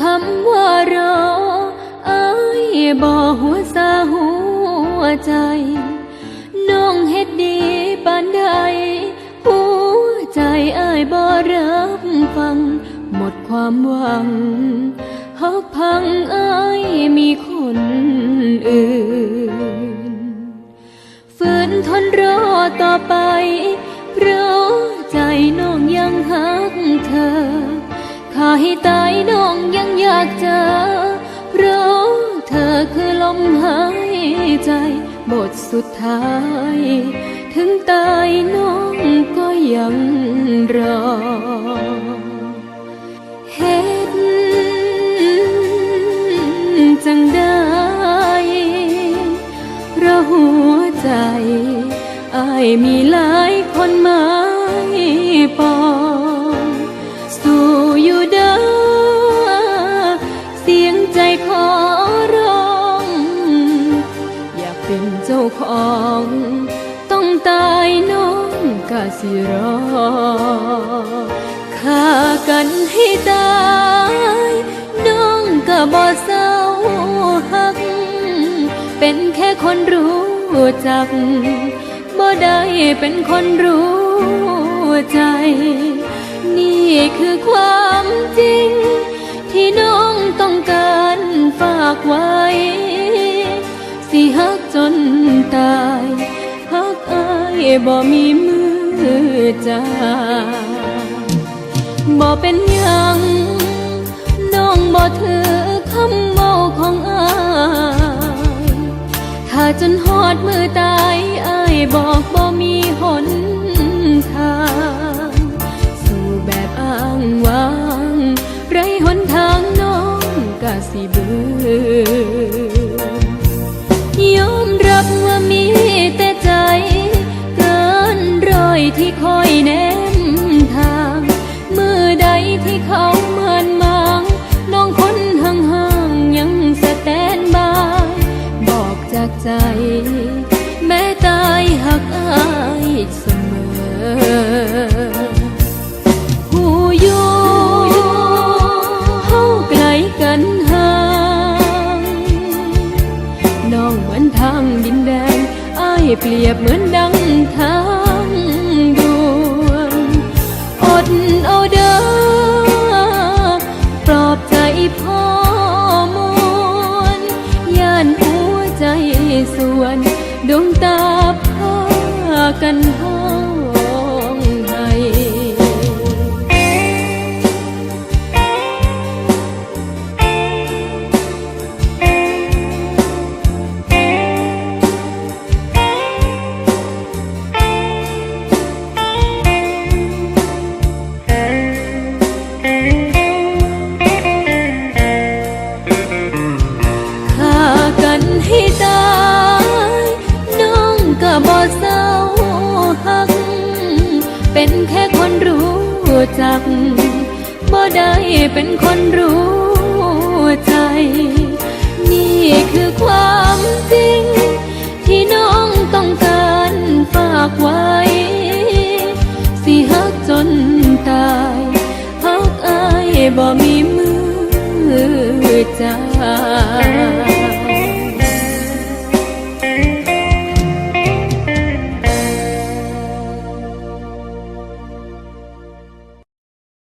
คำว่ารออายบ่หัวซาหัวใจน้องเฮ็ดดีปานใดหัวใจอายบ่รับฟัง หมดความหวังหักพังอายมีคนอื่นฝืนทนรอต่อไป เพราะใจน้องยังหักเธอ ข้าให้ตายน้องยังอยากเจอเพราะเธอคือลมหายใจ บทสุดท้าย ถึงตายน้องก็ยังรอเฮ็ดจังได้เพราะหัวใจอายมีหลายคนหมายปอง ของ ต้องตายน้องกะสิรอฆ่ากันให้ตายน้องก็บ่เศร้าหัก เป็นแค่คนรู้จักบ่ได้เป็นคนรู้ใจ นี่คือความจริง ที่น้องต้องการฝากไว้ สิฮักจน ตายหักอายบ่มีมือจาบ่เป็นยังน้องบ่ถือคำเมาของอายถ้าจนหอดมือตายอายบอกบ่มีหน กใจ แม้ตายหักอายเสมอหูอยู่เฮาไกลกันห่างน้องเหมือนทางดินแดงอ้ายเปรียบเหมือนดังทางดวนอดเอาเด้อปลอบใจพ่อ ตาพากันห้องให้ฆ่ากันให้ตา เป็นแค่คนรู้จักบ่ได้เป็นคนรู้ใจ นี่คือความจริง ที่น้องต้องการฝากไว้ สิฮักจนตายฮักอายบ่มีมือจา